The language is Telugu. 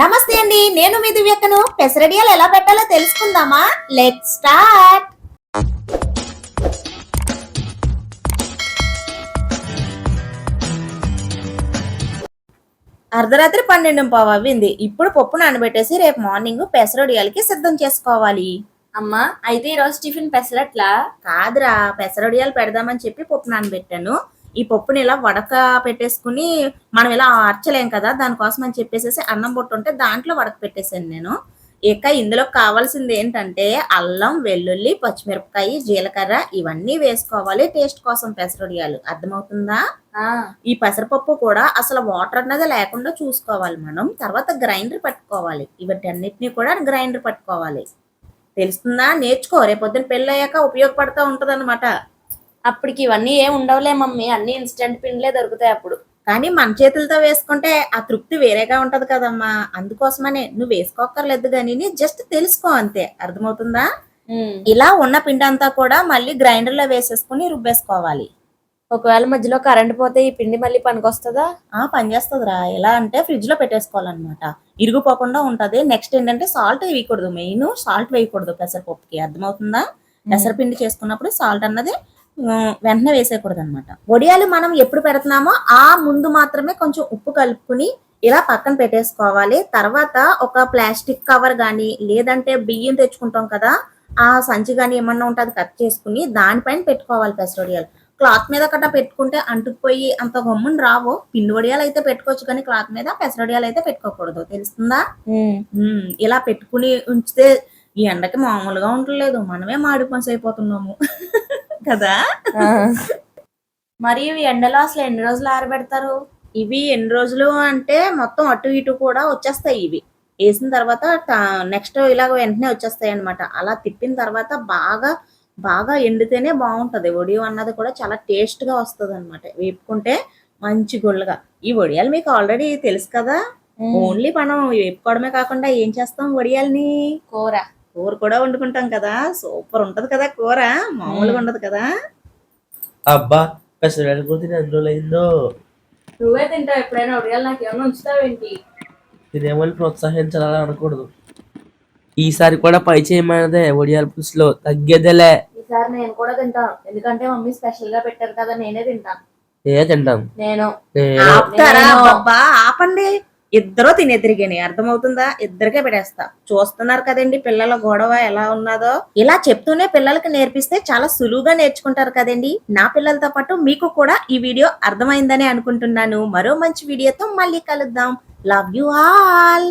నమస్తే అండి నేను మీ దివ్యక్కను పెసరడియాలు ఎలా పెట్టాలో తెలుసుకుందామా? లెట్ స్టార్ట్ అర్ధరాత్రి పన్నెండు పావు అవ్వింది. ఇప్పుడు పప్పు నానబెట్టేసి రేపు మార్నింగ్ పెసరడియాలకి సిద్ధం చేసుకోవాలి. అమ్మా అయితే ఈరోజు టిఫిన్ పెసరట్లా? కాదురా పెసరడియాలు పెడదామని చెప్పి పప్పు నానబెట్టాను. ఈ పప్పుని ఇలా వడక పెట్టేసుకుని మనం ఇలా అర్చలేం కదా దానికోసం అని చెప్పేసి అన్నం పొట్టు ఉంటే దాంట్లో వడక పెట్టేశాను నేను. ఇక ఇందులో కావాల్సింది ఏంటంటే అల్లం వెల్లుల్లి పచ్చిమిరపకాయ జీలకర్ర ఇవన్నీ వేసుకోవాలి. టేస్ట్ కోసం పెసరడియాలు. అర్థమవుతుందా? ఈ పెసరపప్పు కూడా అసలు వాటర్ అన్నది లేకుండా చూసుకోవాలి మనం. తర్వాత గ్రైండర్ పట్టుకోవాలి. వీటన్నిటిని కూడా గ్రైండర్ పట్టుకోవాలి. తెలుస్తుందా? నేర్చుకో. రేపొద్దున పెళ్ళి అయ్యాక ఉపయోగపడతా ఉంటది అప్పటికి ఇవన్నీ ఏం ఉండవులే మమ్మీ. అన్ని ఇన్స్టెంట్ పిండిలే దొరుకుతాయి అప్పుడు. కానీ మన చేతులతో వేసుకుంటే ఆ తృప్తి వేరేగా ఉంటది కదమ్మా. అందుకోసమనే నువ్వు వేసుకోక్కర్లేదు కానీ జస్ట్ తెలుసుకో అంతే. అర్థమవుతుందా? ఇలా ఉన్న పిండి అంతా కూడా మళ్ళీ గ్రైండర్లో వేసేసుకుని రుబ్బేసుకోవాలి. ఒకవేళ మధ్యలో కరెంట్ పోతే ఈ పిండి మళ్ళీ పనికొస్తుందా? ఆ పని చేస్తుందిరా ఎలా అంటే ఫ్రిడ్జ్లో పెట్టేసుకోవాలన్నమాట ఇరిగిపోకుండా ఉంటది. నెక్స్ట్ ఏంటంటే సాల్ట్ వేయకూడదు. మెయిన్ సాల్ట్ వేయకూడదు పెసరపప్పుకి. అర్థమవుతుందా? పెసరపిండి చేసుకున్నప్పుడు సాల్ట్ అన్నది వెంటనే వేసేయకూడదు అనమాట వడియాలు మనం ఎప్పుడు పెడుతున్నామో ఆ ముందు మాత్రమే కొంచెం ఉప్పు కలుపుకుని ఇలా పక్కన పెట్టేసుకోవాలి. తర్వాత ఒక ప్లాస్టిక్ కవర్ గాని లేదంటే బియ్యం తెచ్చుకుంటాం కదా ఆ సంచి గాని ఏమన్నా ఉంటే అది కట్ చేసుకుని దానిపైన పెట్టుకోవాలి పెసరొడియాలు క్లాత్ మీద కట్ట పెట్టుకుంటే అంటుకుపోయి అంత గమ్మున రావు. పిండి వడియాలు అయితే పెట్టుకోవచ్చు కానీ క్లాత్ మీద పెసరొడియాలు అయితే పెట్టుకోకూడదు. తెలుస్తుందా? ఇలా పెట్టుకుని ఉంచితే ఈ ఎండకి మామూలుగా ఉండలేదు మనమే మాడి పని అయిపోతున్నాము కదా? మరి ఇవి ఎండలో అసలు ఎన్ని రోజులు ఆరబెడతారు? ఇవి ఎన్ని రోజులు అంటే మొత్తం అటు ఇటు కూడా వచ్చేస్తాయి ఇవి. వేసిన తర్వాత నెక్స్ట్ ఇలాగ వెంటనే వచ్చేస్తాయి అన్నమాట. అలా తిప్పిన తర్వాత బాగా బాగా ఎండితేనే బాగుంటది. వడియం అన్నది కూడా చాలా టేస్ట్గా వస్తుంది అనమాట వేపుకుంటే మంచి గుళ్ళగా ఈ వడియాలు మీకు ఆల్రెడీ తెలుసు కదా? ఓన్లీ మనం వేపుకోవడమే కాకుండా ఏం చేస్తాం వడియాల్ని కూర. కూర కూడా వండుకుంటాం కదా. సూపర్ ఉంటది కదా కూర. మామూలుగా ఉండదు కదా. అబ్బా పెసరగాయలు కూడా తిని ఎన్ని నువ్వే తింటావు ఎప్పుడైనా ఉడియాలు నాకు ఏమైనా ఉంచుతావేంటి తినేవాళ్ళు ప్రోత్సహించాలని అనకూడదు. ఈసారి కూడా పై చేయమన్నదే ఒడియాల పులుసులో తగ్గేదేలే. ఈసారి నేను కూడా తింటాను ఎందుకంటే మమ్మీ స్పెషల్గా పెట్టారు కదా నేనే తింటాను ఏ తింటాం? నేను. నేను ఆపుతారా? నేను- అబ్బా ఆపండి. ఇద్దరు తినేద్దరిగాని అర్థమవుతుందా? ఇద్దరికే పెట్టేస్తా. చూస్తున్నారు కదండి పిల్లల గొడవ ఎలా ఉన్నదో. ఇలా చెప్తూనే పిల్లలకి నేర్పిస్తే చాలా సులువుగా నేర్చుకుంటారు కదండి. నా పిల్లలతో పాటు మీకు కూడా ఈ వీడియో అర్థమైందని అనుకుంటున్నాను. మరో మంచి వీడియోతో మళ్ళీ కలుద్దాం. Love you all